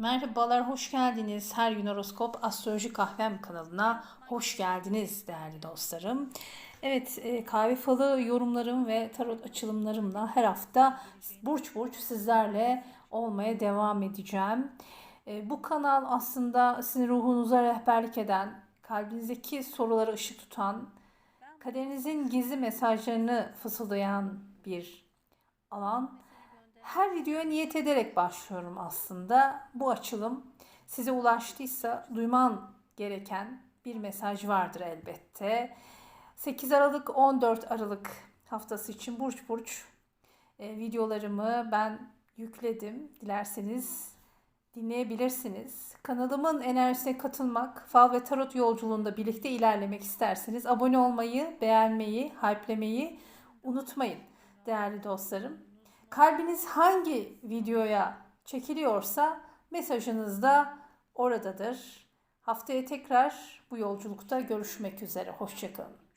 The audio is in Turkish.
Merhabalar, hoş geldiniz. Her gün horoskop astroloji kahvem kanalına hoş geldiniz değerli dostlarım. Evet, e, kahve falı yorumlarım ve tarot açılımlarımla her hafta burç burç sizlerle olmaya devam edeceğim. E, bu kanal aslında sizin ruhunuza rehberlik eden, kalbinizdeki sorulara ışık tutan, kaderinizin gizli mesajlarını fısıldayan bir alan. Her videoya niyet ederek başlıyorum aslında. Bu açılım size ulaştıysa duyman gereken bir mesaj vardır elbette. 8 Aralık 14 Aralık haftası için burç burç e, videolarımı ben yükledim. Dilerseniz dinleyebilirsiniz. Kanalımın enerjisine katılmak, fal ve tarot yolculuğunda birlikte ilerlemek isterseniz abone olmayı, beğenmeyi, hype'lemeyi unutmayın değerli dostlarım. Kalbiniz hangi videoya çekiliyorsa mesajınız da oradadır. Haftaya tekrar bu yolculukta görüşmek üzere. Hoşçakalın.